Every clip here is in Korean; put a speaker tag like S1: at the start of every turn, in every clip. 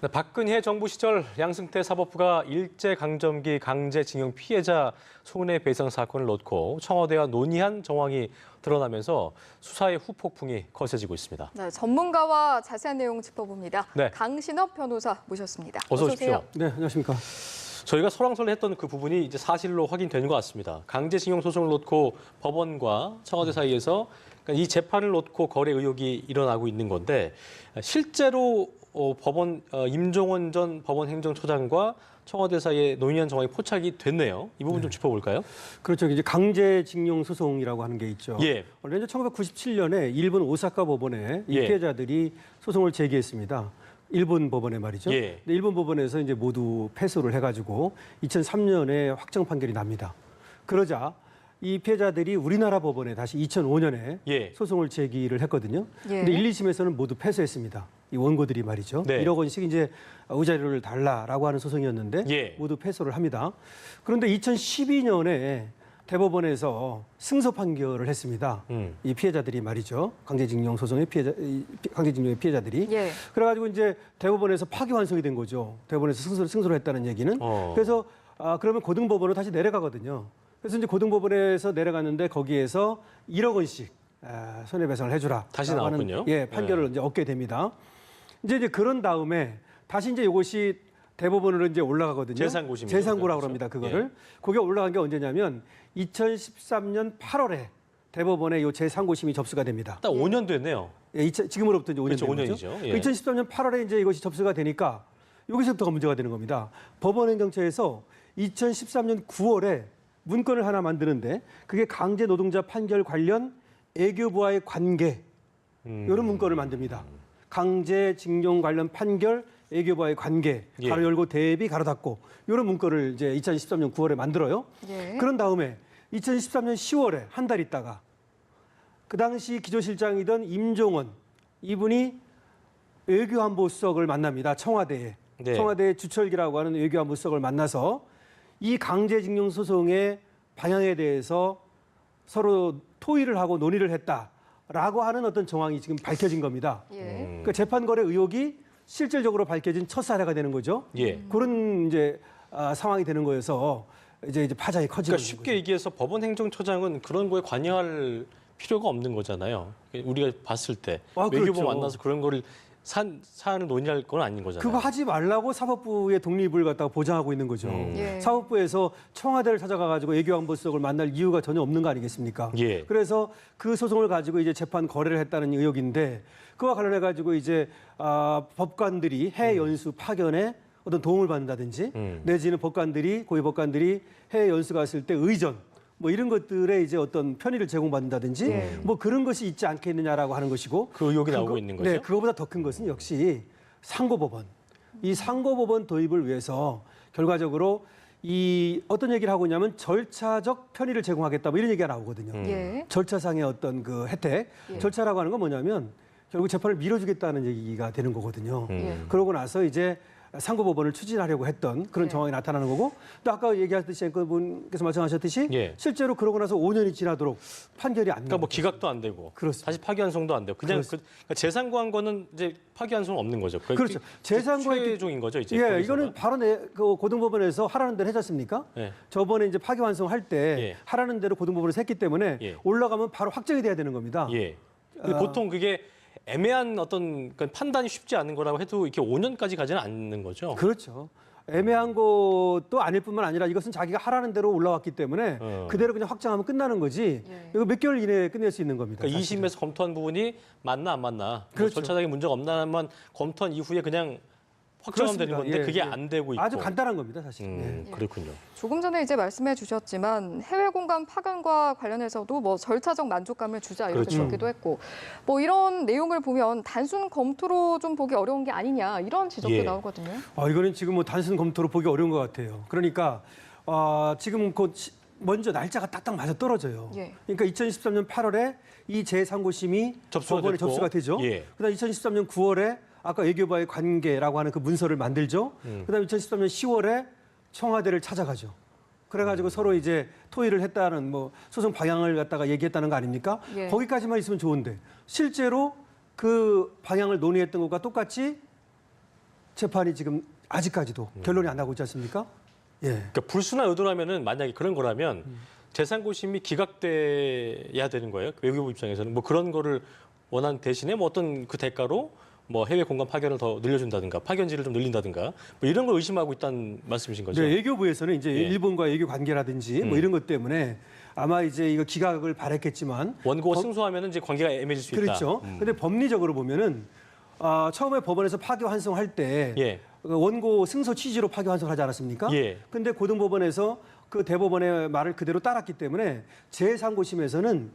S1: 네, 박근혜 정부 시절 양승태 사법부가 일제강점기 강제징용 피해자 손해배상 사건을 놓고 청와대와 논의한 정황이 드러나면서 수사의 후폭풍이 거세지고 있습니다.
S2: 네, 전문가와 자세한 내용 짚어봅니다.
S1: 네.
S2: 강신업 변호사 모셨습니다.
S1: 어서
S2: 오세요.
S1: 오십시오.
S3: 네, 안녕하십니까.
S1: 저희가 설왕설래했던 그 부분이 이제 사실로 확인되는 것 같습니다. 강제징용 소송을 놓고 법원과 청와대 사이에서 그러니까 이 재판을 놓고 거래 의혹이 일어나고 있는 건데 실제로 어, 법원 어, 임종원 전 법원 행정처장과 청와대 사이에 논의한 정황이 포착이 됐네요. 이 부분 좀 짚어볼까요?
S3: 그렇죠. 이제 강제징용 소송이라고 하는 게 있죠.
S1: 예.
S3: 원래 1997년에 일본 오사카 법원에 이
S1: 예.
S3: 피해자들이 소송을 제기했습니다. 일본 법원에 말이죠.
S1: 예.
S3: 근데 일본 법원에서 이제 모두 패소를 해가지고 2003년에 확정 판결이 납니다. 그러자 이 피해자들이 우리나라 법원에 다시 2005년에
S1: 예.
S3: 소송을 제기를 했거든요.
S2: 예.
S3: 근데 1, 2심에서는 모두 패소했습니다. 이 원고들이 말이죠.
S1: 네.
S3: 1억 원씩 이제 의자료를 달라라고 하는 소송이었는데
S1: 예.
S3: 모두 패소를 합니다. 그런데 2012년에 대법원에서 승소 판결을 했습니다.
S1: 음.
S3: 이 피해자들이 말이죠. 강제징용 소송의 피해자, 이 피- 강제징용의 피해자들이.
S2: 예.
S3: 그래가지고 이제 대법원에서 파기환송이 된 거죠. 대법원에서 승소를, 승소를 했다는 얘기는.
S1: 어.
S3: 그래서 아, 그러면 고등법원으로 다시 내려가거든요. 그래서 이제 고등법원에서 내려갔는데 거기에서 1억 원씩 아, 손해배상을 해주라.
S1: 다시
S3: 라고 하는,
S1: 나왔군요. 네.
S3: 예, 판결을 이제 얻게 됩니다. 이제 이제 그런 다음에 다시 이제 이것이 대법원으로 이제 올라가거든요.
S1: 재상고심이죠.
S3: 재상고라고
S1: 그렇죠.
S3: 합니다. 그거를. 거기에 올라간 게 언제냐면 2013년 8월에 대법원에 이 재상고심이 접수가 됩니다.
S1: 딱 5년 됐네요.
S3: 예, 이차- 지금으로부터 이제 5년
S1: 그렇죠. 5년이죠. 예.
S3: 그 2013년 8월에 이제 이것이 접수가 되니까 여기서부터가 문제가 되는 겁니다. 법원행정처에서 2013년 9월에 문건을 하나 만드는데 그게 강제 노동자 판결 관련 애교부와의 관계
S1: 음.
S3: 이런 문건을 만듭니다. 강제징용 관련 판결 애교부와의 관계
S1: 예.
S3: 가로 열고 대비 가로 닫고 이런 문건을 이제 2013년 9월에 만들어요.
S2: 예.
S3: 그런 다음에 2013년 10월에 한 달 있다가 그 당시 기조실장이던 임종원 이분이 외교안보 수석을 만납니다. 청와대에.
S1: 네.
S3: 청와대 주철기라고 하는 외교안보 수석을 만나서 이 강제징용 소송의 방향에 대해서 서로 토의를 하고 논의를 했다 라고 하는 어떤 정황이 지금 밝혀진 겁니다.
S2: 예.
S3: 그 재판 거래 의혹이 실질적으로 밝혀진 첫 사례가 되는 거죠.
S1: 예.
S3: 그런 이제 아, 상황이 되는 거여서 이제 이제 파장이 커지는
S1: 그러니까 쉽게 얘기해서 법원 행정처장은 그런 거에 관여할 필요가 없는 거잖아요. 우리가 봤을 때
S3: 아,
S1: 외교부
S3: 그렇죠.
S1: 만나서 그런 거를 산 사안을 논의할 건 아닌 거잖아요.
S3: 그거 하지 말라고 사법부의 독립을 갖다가 보장하고 있는 거죠.
S1: 음.
S2: 예.
S3: 사법부에서 청와대를 찾아가 가지고 외교안보수석을 만날 이유가 전혀 없는 거 아니겠습니까?
S1: 예.
S3: 그래서 그 소송을 가지고 이제 재판 거래를 했다는 의혹인데 그와 관련해 가지고 이제 아, 법관들이 해외 연수 파견에 어떤 도움을 받는다든지
S1: 음.
S3: 내지는 법관들이 고위 법관들이 해외 연수 갔을 때 의전 뭐 이런 것들에 이제 어떤 편의를 제공받는다든지
S2: 예.
S3: 뭐 그런 것이 있지 않겠느냐라고 하는 것이고
S1: 그 의혹이 나오고 있는 거죠.
S3: 네, 그거보다 더 큰 것은 역시 상고법원. 이 상고법원 도입을 위해서 결과적으로 이 어떤 얘기를 하고 있냐면 절차적 편의를 제공하겠다 뭐 이런 얘기가 나오거든요.
S1: 음.
S2: 예.
S3: 절차상의 어떤 그 혜택,
S2: 예.
S3: 절차라고 하는 건 뭐냐면 결국 재판을 밀어주겠다는 얘기가 되는 거거든요.
S1: 음.
S2: 예.
S3: 그러고 나서 이제 상고법원을 추진하려고 했던 그런
S2: 네.
S3: 정황이 나타나는 거고 또 아까 얘기하셨듯이 그 분께서 말씀하셨듯이
S1: 예.
S3: 실제로 그러고 나서 5년이 지나도록 판결이 안
S1: 그러니까 뭐 기각도 안 되고
S3: 그렇습니다.
S1: 다시 파기환송도 안 되고 그냥 그. 그러니까 재상고한 거는 이제 파기환송 없는 거죠. 그-
S3: 그렇죠.
S1: 그-
S3: 재상고의
S1: 최종인 거죠 이제.
S3: 예,
S1: 거기서가.
S3: 이거는 바로 내, 그 고등법원에서 하라는 대로 해지 않습니까?
S1: 예.
S3: 저번에 이제 파기환송 할 때
S1: 예.
S3: 하라는 대로 고등법원에서 했기 때문에
S1: 예.
S3: 올라가면 바로 확정이 돼야 되는 겁니다.
S1: 예.
S3: 아.
S1: 보통 그게 애매한 어떤 그 판단이 쉽지 않은 거라고 해도 이렇게 5년까지 가지는 않는 거죠.
S3: 그렇죠. 애매한 것도 아닐 뿐만 아니라 이것은 자기가 하라는 대로 올라왔기 때문에
S1: 어.
S3: 그대로 그냥 확정하면 끝나는 거지.
S2: 예.
S3: 이거 몇 개월 이내에 끝낼 수 있는 겁니다.
S1: 그러니까
S3: 사실은.
S1: 2심에서 검토한 부분이 맞나 안 맞나 뭐
S3: 그렇죠.
S1: 절차적인 문제가 없나만 검토한 이후에 그냥 확정하면 되는
S3: 그렇습니다.
S1: 건데
S3: 예,
S1: 그게
S3: 예.
S1: 안 되고 있고.
S3: 아주 간단한 겁니다, 사실.
S1: 음,
S2: 예.
S1: 그렇군요.
S2: 조금 전에 이제 말씀해 주셨지만 해외 공간 파견과 관련해서도 뭐 절차적 만족감을 주자 이렇게
S1: 그렇죠.
S2: 적기도 했고 뭐 이런 내용을 보면 단순 검토로 좀 보기 어려운 게 아니냐 이런 지적도
S1: 예.
S2: 나오거든요.
S3: 아, 이거는 지금 뭐 단순 검토로 보기 어려운 것 같아요. 그러니까 아, 지금 곧 시- 먼저 날짜가 딱딱 맞아 떨어져요.
S2: 예.
S3: 그러니까 2013년 8월에 이 재상고심이
S1: 접수가
S3: 법원에. 접수가 되죠.
S1: 예.
S3: 그다음 2013년 9월에 아까 외교부와의 관계라고 하는 그 문서를 만들죠.
S1: 음.
S3: 그다음 2013년 10월에 청와대를 찾아가죠. 그래가지고 서로 이제 토의를 했다는 뭐 소송 방향을 갖다가 얘기했다는 거 아닙니까?
S2: 예.
S3: 거기까지만 있으면 좋은데 실제로 그 방향을 논의했던 것과 똑같이 재판이 지금 아직까지도 결론이 안 나고 있지 않습니까? 예.
S1: 그러니까 불순한 의도라면은 만약에 그런 거라면 재산고심이 기각돼야 되는 거예요. 외교부 입장에서는 뭐 그런 거를 원한 대신에 뭐 어떤 그 대가로 뭐 해외 공간 파견을 더 늘려준다든가 파견지를 좀 늘린다든가 뭐 이런 걸 의심하고 있다는 말씀이신 거죠.
S3: 네, 외교부에서는 이제
S1: 예.
S3: 일본과 외교 관계라든지 뭐
S1: 음.
S3: 이런 것 때문에 아마 이제 이거 기각을 바랬겠지만
S1: 원고가
S3: 법-
S1: 승소하면은 이제 관계가 애매해질 수 있다.
S3: 그렇죠.
S1: 음.
S3: 근데 법리적으로 보면은 아, 처음에 법원에서 파기 환송할 때
S1: 예.
S3: 그 원고 승소 취지로 파기 환송하지 않았습니까?
S1: 예.
S3: 근데 고등법원에서 그 대법원의 말을 그대로 따랐기 때문에 제3고심에서는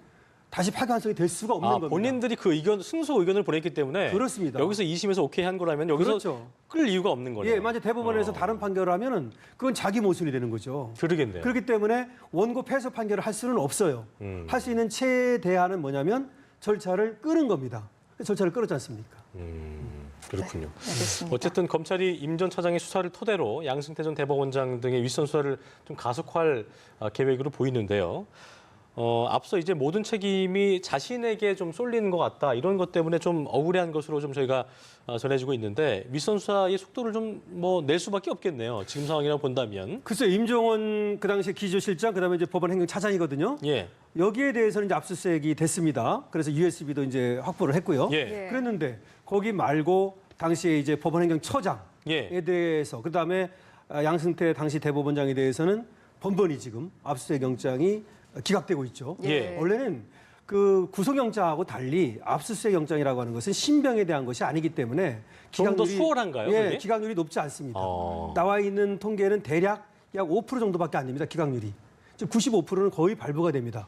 S3: 다시 파기 환송이 될 수가 없는
S1: 아,
S3: 겁니다.
S1: 본인들이 그 의견 승소 의견을 보냈기 때문에
S3: 그렇습니다.
S1: 여기서 2심에서 오케이 한 거라면 여기서
S3: 그렇죠.
S1: 끌 이유가 없는 거네요.
S3: 예, 만약 대법원에서
S1: 어.
S3: 다른 판결을 하면은 그건 자기 모순이 되는 거죠.
S1: 그러겠네요.
S3: 그렇기 때문에 원고 패소 판결을 할 수는 없어요.
S1: 음.
S3: 할수 있는 최대한은 뭐냐면 절차를 끄는 겁니다. 절차를 끌었지 않습니까?
S1: 음, 그렇군요.
S2: 네, 알겠습니다.
S1: 어쨌든 검찰이 임 전 차장의 수사를 토대로 양승태 전 대법원장 등의 윗선 수사를 좀 가속화할 어, 계획으로 보이는데요. 어, 앞서 이제 모든 책임이 자신에게 좀 쏠리는 것 같다 이런 것 때문에 좀 억울해한 것으로 좀 저희가 어, 전해지고 있는데 윗선 수사의 속도를 좀 뭐 낼 수밖에 없겠네요. 지금 상황이라 본다면
S3: 글쎄 임종원 그 당시 기조실장 그다음에 이제 법원 행정 차장이거든요.
S1: 예,
S3: 여기에 대해서는 이제 압수수색이 됐습니다. 그래서 USB도 이제 확보를 했고요.
S1: 예,
S2: 예.
S3: 그랬는데 거기 말고 당시에 이제 법원 행정 처장에
S1: 예,
S3: 대해서 그다음에 아, 양승태 당시 대법원장에 대해서는 번번이 지금 압수수색 영장이 기각되고 있죠.
S1: 예.
S3: 원래는 그 구속영장하고 달리 압수수색 영장이라고 하는 것은 신병에 대한 것이 아니기 때문에
S1: 좀 더
S3: 기각률이-
S1: 수월한가요,
S3: 예,
S1: 그게?
S3: 기각률이 높지 않습니다.
S1: 어.
S3: 나와 있는 통계는 대략 약 5% 정도밖에 안 됩니다. 기각률이. 지금 95%는 거의 발부가 됩니다.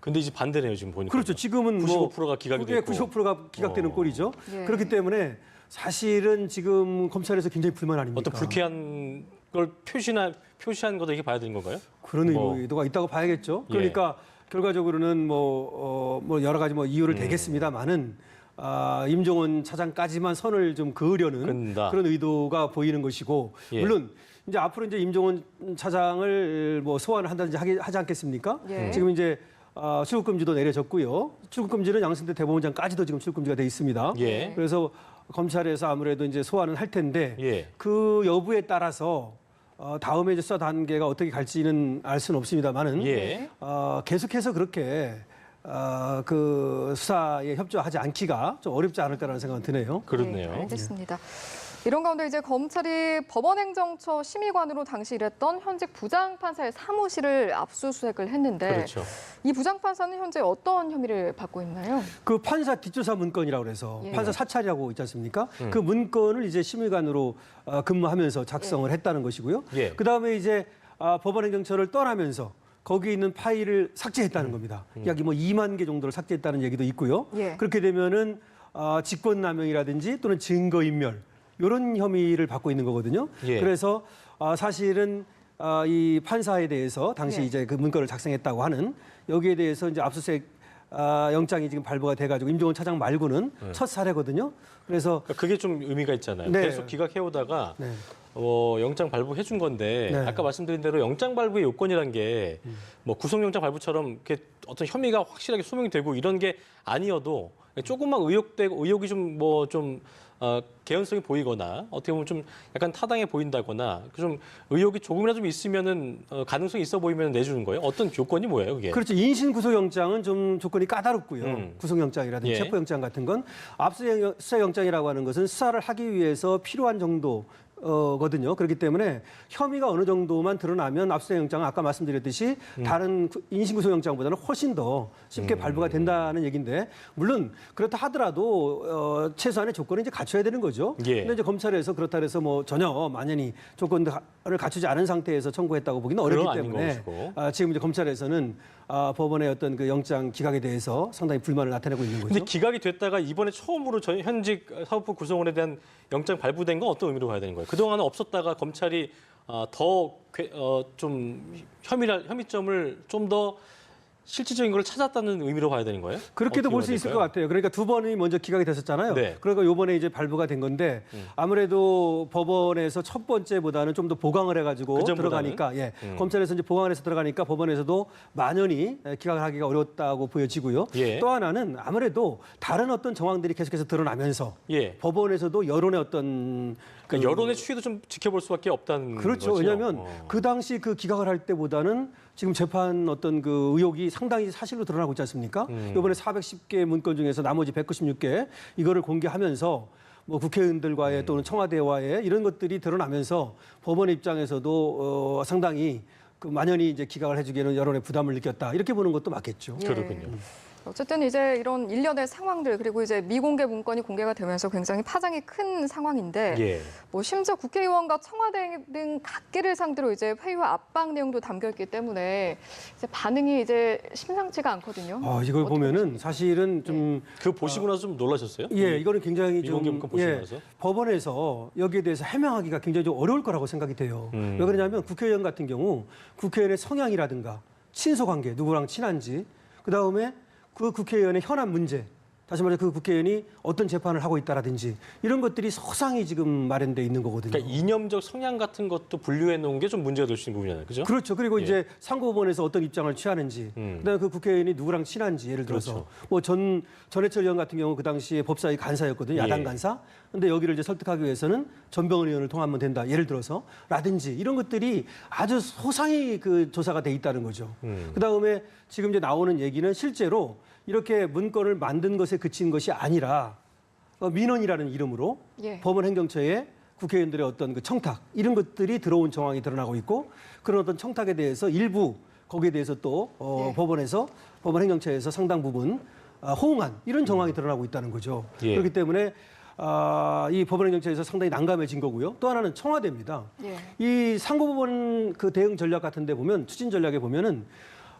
S1: 근데 이제 반대네요 지금 보니까.
S3: 그렇죠. 지금은 뭐
S1: 95%가 기각이
S3: 예,
S1: 됐고.
S3: 95%가 기각되는
S1: 어.
S3: 꼴이죠.
S2: 예.
S3: 그렇기 때문에 사실은 지금 검찰에서 굉장히 불만 아닙니까?
S1: 어떤 불쾌한 걸 표시나 표시한 거다 이렇게 봐야 되는 건가요?
S3: 그런
S1: 뭐.
S3: 의도가 있다고 봐야겠죠.
S1: 예.
S3: 그러니까 결과적으로는 뭐, 어, 뭐 여러 가지 뭐
S1: 음.
S3: 이유를 대겠습니다만은 아, 임종원 차장까지만 선을 좀 그으려는
S1: 긋는다.
S3: 그런 의도가 보이는 것이고
S1: 예.
S3: 물론 이제 앞으로 이제 임종원 차장을 뭐 소환을 한다든지 하기, 하지 않겠습니까?
S2: 예.
S3: 지금 이제 아, 출국 금지도 내려졌고요. 출국 금지는 양승태 대법원장까지도 지금 출국 금지가 돼 있습니다.
S1: 예.
S3: 그래서 검찰에서 아무래도 이제 소환을 할 텐데
S1: 예.
S3: 그 여부에 따라서 어, 다음에 이제 수사 단계가 어떻게 갈지는 알 수는 없습니다만은
S1: 예.
S3: 어, 계속해서 그렇게 어, 그 수사에 협조하지 않기가 좀 어렵지 않을까라는 생각은 드네요.
S1: 그렇네요.
S2: 네, 알겠습니다. 이런 가운데 이제 검찰이 법원행정처 심의관으로 당시 일했던 현직 부장판사의 사무실을 압수수색을 했는데
S1: 그렇죠.
S2: 이 부장판사는 현재 어떤 혐의를 받고 있나요?
S3: 그 판사 뒷조사 문건이라고 그래서
S2: 예.
S3: 판사 사찰이라고 있지 않습니까?
S1: 음.
S3: 그 문건을 이제 심의관으로 어, 근무하면서 작성을 했다는 것이고요.
S1: 예.
S3: 그 다음에 이제 아, 법원행정처를 떠나면서 거기 있는 파일을 삭제했다는
S1: 음.
S3: 겁니다. 약뭐 2만 개 정도를 삭제했다는 얘기도 있고요.
S2: 예.
S3: 그렇게 되면은 아, 직권남용이라든지 또는 증거인멸 이런 혐의를 받고 있는 거거든요.
S1: 예.
S3: 그래서 아, 사실은 아, 이 판사에 대해서 당시
S2: 예.
S3: 이제 그 문건을 작성했다고 하는 여기에 대해서 이제 압수수색 아, 영장이 지금 발부가 돼가지고 임종원 차장 말고는 첫 사례거든요. 그래서
S1: 그러니까 그게 좀 의미가 있잖아요.
S3: 네.
S1: 계속 기각해 오다가
S3: 네.
S1: 어, 영장 발부해 준 건데
S3: 네.
S1: 아까 말씀드린 대로 영장 발부의 요건이란 게 뭐 구속영장 발부처럼 이렇게 어떤 혐의가 확실하게 소명이 되고 이런 게 아니어도 조금만 의혹되고 의혹이 좀 뭐좀 어, 개연성이 보이거나 어떻게 보면 좀 약간 타당해 보인다거나 좀 의혹이 조금이라도 좀 있으면은 어, 가능성이 있어 보이면 내주는 거예요. 어떤 요건이 뭐예요, 그게?
S3: 그렇죠. 인신 구속영장은 좀 조건이 까다롭고요.
S1: 음.
S3: 구속영장이라든지
S1: 예.
S3: 체포영장 같은 건 압수수색영장이라고 하는 것은 수사를 하기 위해서 필요한 정도. 어거든요. 그렇기 때문에 혐의가 어느 정도만 드러나면 압수수색영장은 아까 말씀드렸듯이
S1: 음.
S3: 다른 구- 인신구속영장보다는 훨씬 더 쉽게 발부가 된다는 얘기인데 물론 그렇다 하더라도 어, 최소한의 조건을 이제 갖춰야 되는 거죠.
S1: 예.
S3: 근데 이제 검찰에서 그렇다 해서 뭐 전혀 만연히 조건을 갖추지 않은 상태에서 청구했다고 보기는 어렵기 때문에. 아, 지금 이제 검찰에서는 아, 법원의 어떤 그 영장 기각에 대해서 상당히 불만을 나타내고 있는 거죠.
S1: 근데 기각이 됐다가 이번에 처음으로 전 현직 사법부 구성원에 대한 영장 발부된 건 어떤 의미로 봐야 되는 거예요? 그동안은 없었다가 검찰이 어, 더좀 혐의라 혐의점을 좀더 실질적인 걸 찾았다는 의미로 봐야 되는 거예요?
S3: 그렇게도 볼 수 있을? 것 같아요. 그러니까 두 번이 먼저 기각이 됐었잖아요.
S1: 네. 음.
S3: 그러니까 요번에 이제 발부가 된 건데 아무래도 법원에서 첫 번째보다는 좀 더 보강을 해가지고
S1: 그전보다는?
S3: 들어가니까 예,
S1: 음.
S3: 검찰에서 이제 보강을 해서 들어가니까 법원에서도 만연히 예, 기각을 하기가 어렵다고 보여지고요.
S1: 예.
S3: 또 하나는 아무래도 다른 어떤 정황들이 계속해서 드러나면서
S1: 예.
S3: 법원에서도 여론의 어떤
S1: 그러니까 여론의 추이도 좀 지켜볼 수밖에 없다는
S3: 그렇죠.
S1: 거죠.
S3: 왜냐하면
S1: 어.
S3: 그 당시 그 기각을 할 때보다는 지금 재판 어떤 그 의혹이 상당히 사실로 드러나고 있지 않습니까?
S1: 음.
S3: 이번에 410개 문건 중에서 나머지 196개 이거를 공개하면서 뭐 국회의원들과의
S1: 음.
S3: 또는 청와대와의 이런 것들이 드러나면서 법원의 입장에서도 어, 상당히 그 만연히 이제 기각을 해주기에는 여론의 부담을 느꼈다 이렇게 보는 것도 맞겠죠.
S2: 예.
S1: 그렇군요.
S2: 어쨌든 이제 이런 일련의 상황들 그리고 이제 미공개 문건이 공개가 되면서 굉장히 파장이 큰 상황인데
S1: 예.
S2: 뭐 심지어 국회의원과 청와대 등 각계를 상대로 이제 회유와 압박 내용도 담겨 있기 때문에 이제 반응이 이제 심상치가 않거든요.
S3: 아, 이걸 보면은 사실은 좀
S1: 그 보시고 나서 좀 놀라셨어요?
S3: 예, 이거는 굉장히 좀
S1: 미공개 문건 보시고
S3: 예,
S1: 나서?
S3: 법원에서 여기에 대해서 해명하기가 굉장히 좀 어려울 거라고 생각이 돼요.
S1: 음.
S3: 왜 그러냐면 국회의원 같은 경우 국회의원의 성향이라든가 친소 관계, 누구랑 친한지, 그 다음에 그 국회의원의 현안 문제, 다시 말해 그 국회의원이 어떤 재판을 하고 있다라든지 이런 것들이 소상히 지금 마련돼 있는 거거든요.
S1: 그러니까 이념적 성향 같은 것도 분류해 놓은 게 좀 문제가 될 수 있는 부분이잖아요. 그죠?
S3: 그렇죠. 그리고
S1: 예.
S3: 이제 상고법원에서 어떤 입장을 취하는지,
S1: 음.
S3: 그다음에 그 국회의원이 누구랑 친한지, 예를 들어서
S1: 그렇죠.
S3: 뭐전 전해철 의원 같은 경우 그 당시에 법사위 간사였거든요, 야당
S1: 예.
S3: 간사. 근데 여기를 이제 설득하기 위해서는 전병헌 의원을 통하면 된다, 예를 들어서 라든지 이런 것들이 아주 소상히 그 조사가 돼 있다는 거죠.
S1: 음.
S3: 그다음에 지금 이제 나오는 얘기는 실제로 이렇게 문건을 만든 것에 그친 것이 아니라 어, 민원이라는 이름으로
S2: 예.
S3: 법원 행정처에 국회의원들의 어떤 그 청탁 이런 것들이 들어온 정황이 드러나고 있고 그런 어떤 청탁에 대해서 일부 거기에 대해서 또 어,
S2: 예.
S3: 법원에서 법원 행정처에서 상당 부분 아, 호응한 이런 정황이 드러나고 있다는 거죠.
S1: 예.
S3: 그렇기 때문에 아, 이 법원 행정처에서 상당히 난감해진 거고요. 또 하나는 청와대입니다.
S2: 예.
S3: 이 상고법원 그 대응 전략 같은 데 보면 추진 전략에 보면은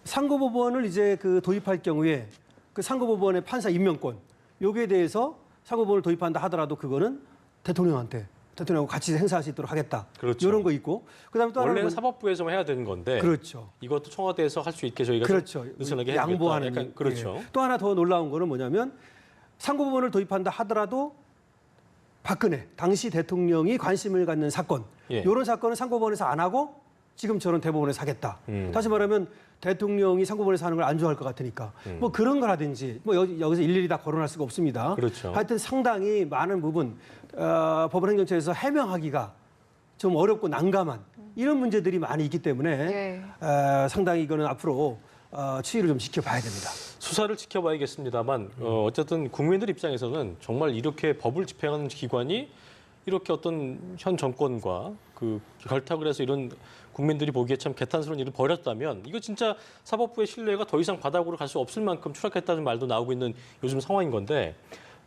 S3: 상고법원을 이제 그 도입할 경우에 그 상고법원의 판사 임명권 여기에 대해서 상고법원을 도입한다 하더라도 그거는 대통령한테 대통령하고 같이 행사할 수 있도록 하겠다.
S1: 그렇죠.
S3: 이런 거 있고 그다음에 또
S1: 원래는
S3: 뭐-
S1: 사법부에서만 해야 되는 건데
S3: 그렇죠.
S1: 이것도 청와대에서 할 수 있게 저희가
S3: 그렇죠.
S1: 좀 느슨하게.
S3: 양보하는
S1: 약간 그렇죠.
S3: 예. 또 하나 더 놀라운 거는 뭐냐면 상고법원을 도입한다 하더라도 박근혜 당시 대통령이 관심을 갖는 사건
S1: 예.
S3: 이런 사건은 상고법원에서 안 하고 지금처럼 대법원에서 하겠다.
S1: 음.
S3: 다시 말하면 대통령이 상고법원에서 하는 걸 안 좋아할 것 같으니까 뭐 그런 거라든지 뭐 여기, 여기서 일일이 다 거론할 수가 없습니다.
S1: 음. 그렇죠.
S3: 하여튼 상당히 많은 부분 어, 법원 행정처에서 해명하기가 좀 어렵고 난감한 이런 문제들이 많이 있기 때문에
S2: 예.
S3: 어, 상당히 이거는 앞으로 어, 추이를 좀 지켜봐야 됩니다.
S1: 수사를 지켜봐야겠습니다만 어, 어쨌든 국민들 입장에서는 정말 이렇게 법을 집행하는 기관이 이렇게 어떤 현 정권과 그 결탁을 해서 이런 국민들이 보기에 참 개탄스러운 일을 벌였다면 이거 진짜 사법부의 신뢰가 더 이상 바닥으로 갈 수 없을 만큼 추락했다는 말도 나오고 있는 요즘 상황인 건데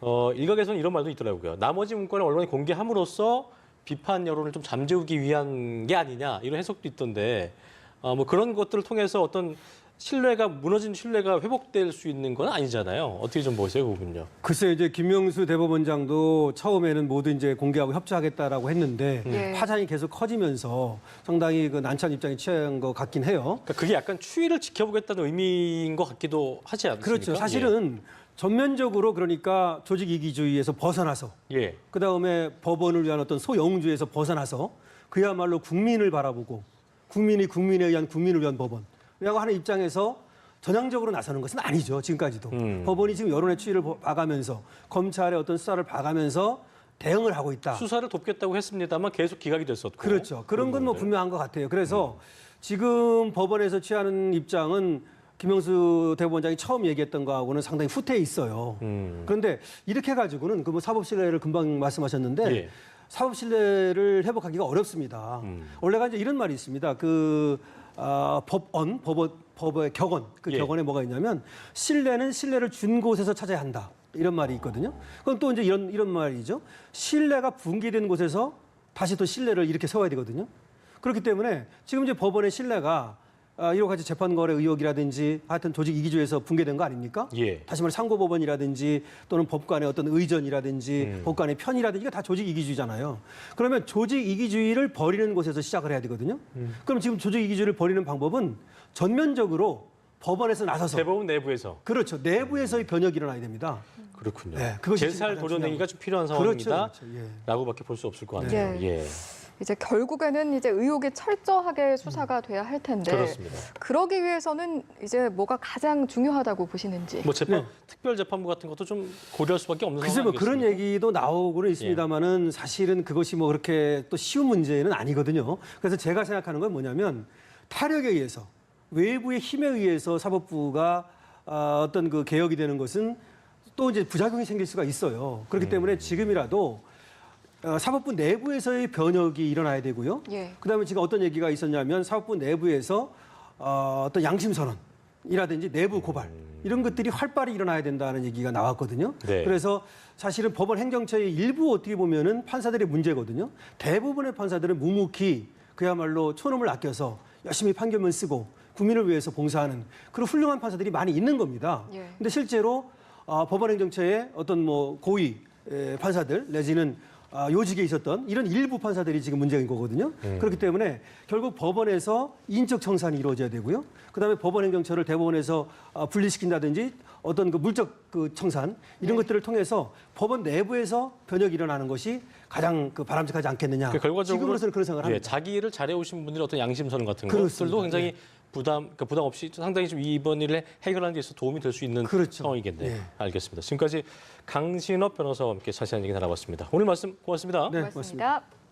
S1: 어, 일각에서는 이런 말도 있더라고요. 나머지 문건을 언론에 공개함으로써 비판 여론을 좀 잠재우기 위한 게 아니냐 이런 해석도 있던데 어, 뭐 그런 것들을 통해서 어떤 신뢰가 무너진 신뢰가 회복될 수 있는 건 아니잖아요. 어떻게 좀 보세요, 그 부분요?
S3: 글쎄 이제 김명수 대법원장도 처음에는 모두 이제 공개하고 협조하겠다라고 했는데
S2: 예.
S3: 파장이 계속 커지면서 상당히 그 난처한 입장이 취한 것 같긴 해요.
S1: 그러니까 그게 약간 추이를 지켜보겠다는 의미인 것 같기도 하지 않습니까?
S3: 그렇죠. 사실은 전면적으로 그러니까 조직 이기주의에서 벗어나서
S1: 예. 예.
S3: 그 다음에 법원을 위한 어떤 소영주에서 벗어나서 그야말로 국민을 바라보고 국민이 국민에 의한 국민을 위한 법원이 라고 하는 입장에서 전향적으로 나서는 것은 아니죠. 지금까지도
S1: 음.
S3: 법원이 지금 여론의 추이를 보- 봐가면서 검찰의 어떤 수사를 봐가면서 대응을 하고 있다.
S1: 수사를 돕겠다고 했습니다만 계속 기각이 됐었고.
S3: 그렇죠. 그런 건 뭐. 분명한 것 같아요. 그래서 지금 법원에서 취하는 입장은 김영수 대법원장이 처음 얘기했던 거하고는 상당히 후퇴해 있어요.
S1: 음.
S3: 그런데 이렇게 해가지고는 그 뭐 사법 신뢰를 금방 말씀하셨는데
S1: 예.
S3: 사법 신뢰를 회복하기가 어렵습니다.
S1: 음.
S3: 원래가 이제 이런 말이 있습니다. 그 아, 법언, 법의, 법의 격언, 그
S1: 예.
S3: 격언에 뭐가 있냐면 신뢰는 신뢰를 준 곳에서 찾아야 한다. 이런 말이 있거든요. 그럼 또 이제 이런 이런 말이죠. 신뢰가 붕괴된 곳에서 다시 또 신뢰를 이렇게 세워야 되거든요. 그렇기 때문에 지금 이제 법원의 신뢰가 아, 이와 같이 재판 거래 의혹이라든지 하여튼 조직 이기주의에서 붕괴된 거 아닙니까?
S1: 예.
S3: 다시 말해 상고법원이라든지 또는 법관의 어떤 의전이라든지
S1: 음.
S3: 법관의 편이라든지 이거 다 조직 이기주의잖아요. 그러면 조직 이기주의를 버리는 곳에서 시작을 해야 되거든요.
S1: 음.
S3: 그럼 지금 조직 이기주의를 버리는 방법은 전면적으로 법원에서 나서서
S1: 대법원 내부에서
S3: 그렇죠. 내부에서의 변혁이 일어나야 됩니다.
S1: 그렇군요.
S3: 네, 그것이 지금
S1: 제살
S3: 가장
S1: 도려내기가 좀 필요한
S3: 그렇죠.
S1: 상황입니다.
S3: 그렇죠. 예.
S1: 라고밖에 볼수 없을 것 같아요.
S2: 네.
S1: 예.
S2: 이제 결국에는 이제 의혹이 철저하게 수사가 돼야 할 텐데
S1: 그렇습니다.
S2: 그러기 위해서는 이제 뭐가 가장 중요하다고 보시는지.
S1: 뭐 재판
S3: 네.
S1: 특별 재판부 같은 것도 좀 고려할 수밖에 없는
S3: 글쎄 뭐
S1: 상황
S3: 그런? 얘기도 나오고는 있습니다만은 사실은 그것이 뭐 그렇게 또 쉬운 문제는 아니거든요. 그래서 제가 생각하는 건 뭐냐면 타력에 의해서 외부의 힘에 의해서 사법부가 아, 어떤 그 개혁이 되는 것은 또 이제 부작용이 생길 수가 있어요. 그렇기 때문에 지금이라도 어, 사법부 내부에서의 변혁이 일어나야 되고요.
S2: 예.
S3: 그다음에 지금 어떤 얘기가 있었냐면 사법부 내부에서 어, 어떤 양심 선언이라든지 내부 고발 이런 것들이 활발히 일어나야 된다는 얘기가 나왔거든요.
S1: 네.
S3: 그래서 사실은 법원 행정처의 일부 어떻게 보면은 판사들의 문제거든요. 대부분의 판사들은 묵묵히 그야말로 초놈을 아껴서 열심히 판결문 쓰고 국민을 위해서 봉사하는 그런 훌륭한 판사들이 많이 있는 겁니다.
S2: 예.
S3: 근데 실제로 어, 법원 행정처의 어떤 뭐 고위 에, 판사들 내지는 아, 요직에 있었던 이런 일부 판사들이 지금 문제인 거거든요. 그렇기 때문에 결국 법원에서 인적 청산이 이루어져야 되고요. 그다음에 법원 행정처를 대법원에서 아, 분리시킨다든지 어떤 그 물적 그 청산 이런 것들을 통해서 법원 내부에서 변혁이 일어나는 것이 가장 그 바람직하지 않겠느냐.
S1: 그 결과적으로
S3: 지금으로서는 그런 생각을
S1: 예,
S3: 합니다.
S1: 자기 일을 잘해 오신 분들이 어떤 양심 선언 같은
S3: 그렇습니다.
S1: 것들도 굉장히 부담, 그러니까 부담 없이 상당히 좀 이번 일을 해결하는 데 있어 서 도움이 될 수 있는
S3: 그렇죠.
S1: 상황이겠네요.
S3: 예.
S1: 알겠습니다. 지금까지 강신업 변호사와 함께 자세한 얘기 나눠봤습니다. 오늘 말씀 고맙습니다.
S3: 네,
S2: 고맙습니다.